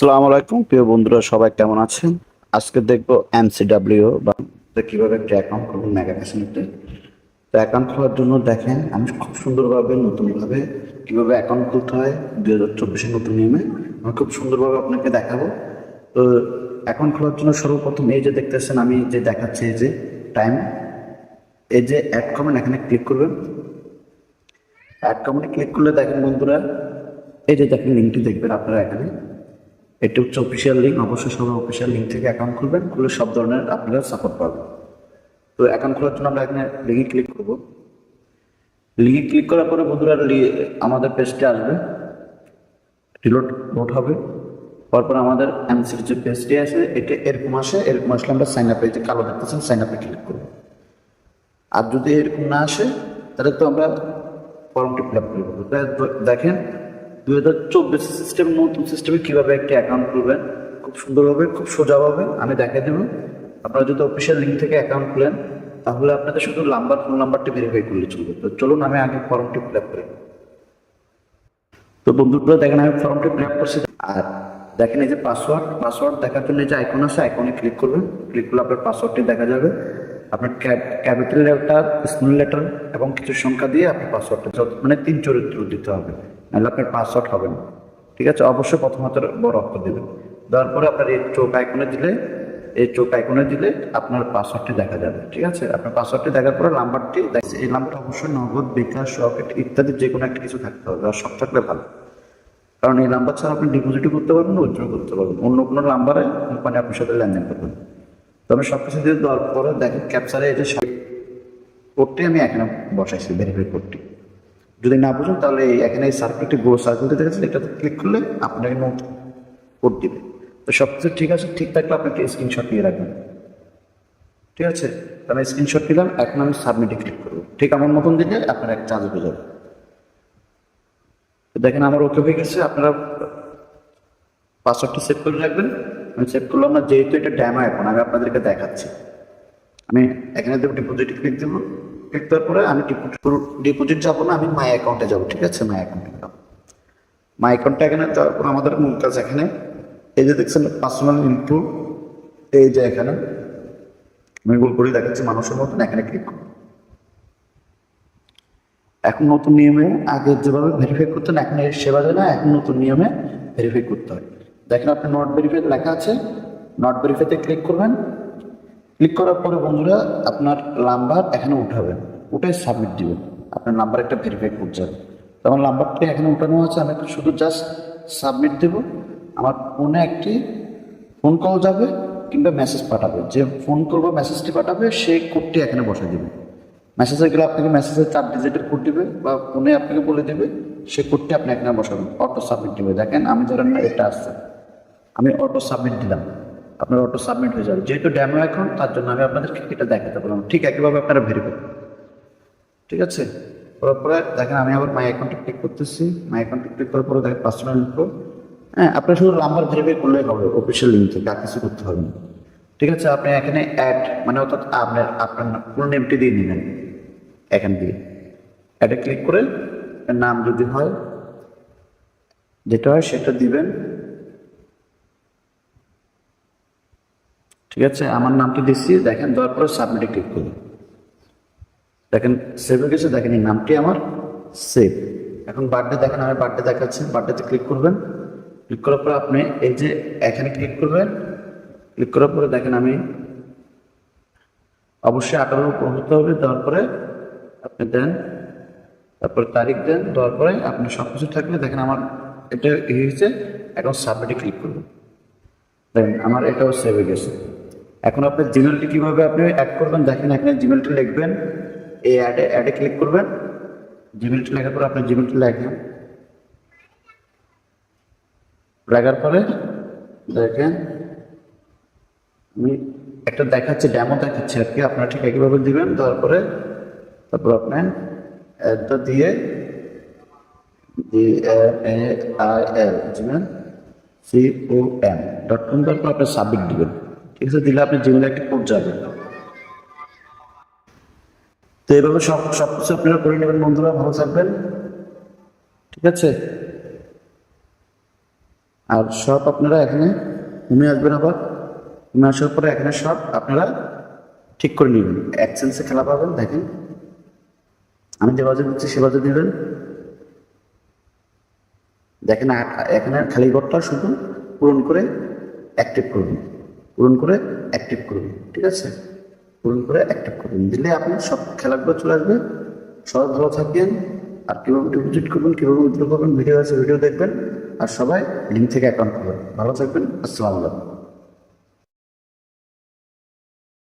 আসসালামু আলাইকুম, প্রিয় বন্ধুরা, সবাই কেমন আছেন? আজকে দেখব এমসিডাব্লিউ বা কীভাবে একটা অ্যাকাউন্ট করবেন মেগা ক্যাশনেটে তো অ্যাকাউন্ট খোলার জন্য দেখেন, আমি খুব সুন্দরভাবে, নতুনভাবে কীভাবে অ্যাকাউন্ট খুলতে হয়, দুই হাজার চব্বিশের নতুন নিয়মে, আমি খুব সুন্দরভাবে আপনাকে দেখাবো। তো অ্যাকাউন্ট খোলার জন্য সর্বপ্রথম এই যে দেখতেছেন, আমি যে দেখাচ্ছি এই যে টাইম এই যে অ্যাড কমেন্ট এখানে ক্লিক করবেন। অ্যাড কমেন্টে ক্লিক করলে দেখেন বন্ধুরা, এই যে দেখেন লিঙ্কটি দেখবেন আপনারা এখানে। এটা হচ্ছে অফিসিয়াল লিঙ্ক অবশ্যই সবাই অফিসিয়াল লিঙ্ক থেকে অ্যাকাউন্ট খুলবেন, খুলে সব ধরনের আপনারা সাপোর্ট পাবেন। তো অ্যাকাউন্ট খোলার জন্য আমরা এখানে লিঙ্কে ক্লিক করব। লিঙ্কে ক্লিক করার পরে বন্ধুরা আমাদের পেজটি আসবে। রিলোড লোড হবে। তারপর আমাদের এমসির যে পেজটি আছে, এটা এরকম আসে, এরকম আসলে আমরা সাইন আপে যে কালো দেখতেছেন সাইন আপে ক্লিক করব। আর যদি এরকম না আসে, তাহলে তো আমরা ফর্মটি ফিল আপ করব দেখেন দুই হাজার চব্বিশ সিস্টেম নতুন সিস্টেমে কীভাবে একটি অ্যাকাউন্ট খুলবেন? খুব সুন্দরভাবে, খুব সোজাভাবে আমি দেখাই দেবো। আপনারা যদি অফিসিয়াল লিঙ্ক থেকে অ্যাকাউন্ট খুলেন, তাহলে আপনাদের শুধু নাম্বার ফোন নাম্বারটি ভেরিফাই করলে চলবে। তো চলুন, আমি আগে ফর্মটি ফিল আপ করি। তো বন্ধুরা, দেখেন, আমি ফর্মটি ফিল আপ করছি। আর দেখেন, এই যে পাসওয়ার্ড পাসওয়ার্ড দেখার জন্য যে আইকন আছে আইকনে ক্লিক করবেন। ক্লিক করলে আপনার পাসওয়ার্ডটি দেখা যাবে। আপনার ক্যাপিটাল লেটার স্মল লেটার এবং কিছু সংখ্যা দিয়ে আপনার পাসওয়ার্ডটা মানে তিন চরিত্র দিতে হবে। নাহলে আপনার পাসওয়ার্ড হবে না। ঠিক আছে? অবশ্যই প্রথমত বড় অক্ষর দেবেন। দেওয়ার পরে আপনার এই চোখ আইকনে দিলে, এই চোখ আইকনে দিলে আপনার পাসওয়ার্ডটি দেখা যাবে। ঠিক আছে? আপনার পাসওয়ার্ডটি দেখার পরে নাম্বারটি এই নাম্বারটা অবশ্যই নগদ, বিকাশ, রকেট ইত্যাদি যে কোনো একটা কিছু থাকতে হবে। আর সব থাকলে ভালো। কারণ এই নাম্বার ছাড়া আপনি ডিপোজিটও করতে পারবেন উইথড্র করতে পারবেন। অন্য কোনো নাম্বারে কোম্পানি আপনার সাথে লেনদেন করবেন তো আমি সব কিছু দিয়ে দেওয়ার পরে দেখেন ক্যাপচারে যে কোডটি আমি এখানে বসাইছি ভেরিফাই কোডটি যদি না বুঝুন, তাহলে এখানে এই সার্কেলটি গোল সার্কেলটি দেখেছেন? এটাতে ক্লিক করলে আপনাকে নোট কোড দিবে। তো সব কিছু ঠিক আছে? ঠিক থাকলে আপনাকে স্ক্রিনশট নিয়ে রাখবেন। ঠিক আছে? তাহলে স্ক্রিনশট নিলাম এখন আমি সাবমিটে ক্লিক করব। ঠিক আমার মতন দিলে আপনার এক চার্জ হয়ে যাবে। দেখেন আমার ওকে হয়ে গেছে, আপনারা পাসওয়ার্ডটা সেভ করে রাখবেন। আমি সেভ করলাম না, যেহেতু এটা ড্যামো এখন, আমি আপনাদেরকে দেখাচ্ছি। আমি এখানে দেবো ডিপোজিট ক্লিক দেবো। ক্লিক দেওয়ার পরে আমি ডিপোজিট যাব না, আমি মাই অ্যাকাউন্টে যাব, ঠিক আছে? মাই অ্যাকাউন্টে যাব। মাই অ্যাকাউন্টে এখানে যাওয়ার পর আমাদের মূল কাজ এখানে, এই যে দেখছেন পার্সোনাল ইনফো এই যে এখানে, আমি গোল করে দেখাচ্ছি মানুষের মতন, এখানে ক্লিক করব এখন নতুন নিয়মে আগে যেভাবে ভেরিফাই করতেন এখন সেবা যায় না, এখন নতুন নিয়মে ভেরিফাই করতে হয়। দেখেন আপনি নট ভেরিফাই লেখা আছে নট ভেরিফাইতে ক্লিক করবেন ক্লিক করার পরে বন্ধুরা আপনার নাম্বার এখানে উঠাবেন উঠে সাবমিট দিবেন। আপনার নাম্বার একটা ভেরিফাই কোড যাবে। তো আমার নাম্বারটা এখানে উঠানো আছে, আমি শুধু জাস্ট সাবমিট দেব। আমার ফোনে একটি ফোন কল যাবে কিংবা মেসেজ পাঠাবে। যে ফোন করব মেসেজটি পাঠাবে, সেই কোডটি এখানে বসে দেবে। মেসেজে গেলে আপনাকে মেসেজের চার ডিজিটের কোড দেবে বা ফোনে আপনাকে বলে দেবে, সেই কোডটি আপনি এখানে বসাবেন। অটো সাবমিট দেবে। দেখেন আমি ধরেন এটা আসছে। আমি অটো সাবমিট দিলাম। আপনার অটো সাবমিট হয়ে যাবে। যেহেতু ড্যামো এখন তার জন্য আমি আপনাদেরকে এটা দেখাতে পারলাম ঠিক একইভাবে আপনারা ভেরিফাই ঠিক আছে? করার পরে দেখেন, আমি আবার মাই অ্যাকাউন্টে ক্লিক করতেছি। মাই অ্যাকাউন্টে ক্লিক করার পরে দেখেন পার্সোনাল ইনফো হ্যাঁ আপনার শুধু নাম্বার ভেরিফাই করলেই হবে অফিসিয়াল লিঙ্ক থেকে, আর কিছু করতে হবে না। ঠিক আছে? আপনি এখানে অ্যাড মানে অর্থাৎ আপনার আপনার পুরো নেমটি দিয়ে নেবেন। এখান দিয়ে। অ্যাডে ক্লিক করে নাম যদি হয়, যেটা হয় সেটা দিবেন। ঠিক আছে? আমার নামটি দিচ্ছি, দেখেন দেওয়ার পরে সাবমিটে ক্লিক করুন। দেখেন সেভ হয়ে গেছে দেখেন, এই নামটি আমার সেভ এখন বার্থডে দেখেন আমার বার্থডে দেখাচ্ছে বার্থডেতে ক্লিক করবেন। ক্লিক করার পরে আপনি এই যে এখানে ক্লিক করবেন ক্লিক করার পরে দেখেন, আমি অবশ্যই আঠারো উপর হতে হবে, দেওয়ার পরে আপনি দেন, তারপরে তারিখ দেন, দেওয়ার পরে আপনি সব কিছু থাকলে দেখেন, আমার এটা হয়েছে, এখন সাবমিটে ক্লিক করবেন দেখেন, আমার এটাও সেভ হয়ে গেছে। এখন আপনার জিমেলটি কীভাবে আপনি অ্যাড করবেন? দেখেন, এখানে জিমেলটি লিখবেন। এই অ্যাডে অ্যাডে ক্লিক করবেন। জিমেলটি লেখার পর আপনি জিমেলটি লেখেন। লেখার পরে দেখেন, আমি একটা দেখাচ্ছি ড্যামো দেখাচ্ছি আর কি। আপনারা ঠিক একইভাবে দিবেন, দেওয়ার পরে তারপর আপনার অ্যাডটা দিয়ে I L Gmail C O M dot com তারপর আপনি সাবমিট দিবেন। আছে দিলে আপনি জিমেলে একটা কোড যাবে তো এইভাবে সব সব কিছু আপনারা করে নেবেন বন্ধুরা, ভালো থাকবেন। ঠিক আছে? আর সব আপনারা এখানে ঘুমে আসবেন আবার। ঘুমে আসার পরে এখানে সব আপনারা ঠিক করে নেবেন। অ্যাকসেন্সে খেলা পাবেন, দেখেন। আমি যে বাজে দিচ্ছি সে বাজে দিবেন। দেখেন এখানে খালি ঘরটা শুধু পূরণ করে অ্যাক্টিভ করুন। পূরণ করে অ্যাক্টিভ করুন, ঠিক আছে? পূরণ করে অ্যাক্টিভ করুন। দিলে আপনি সব খেলাগুলো চলে আসবে। সবাই ভালো থাকবেন। আর কীভাবে ডিপোজিট করবেন, কীভাবে উদ্যোগ করবেন ভিডিও আছে ভিডিও দেখবেন। আর সবাই লিঙ্ক থেকে অ্যাকাউন্ট করবেন। ভালো থাকবেন। আসসালামু আলাইকুম।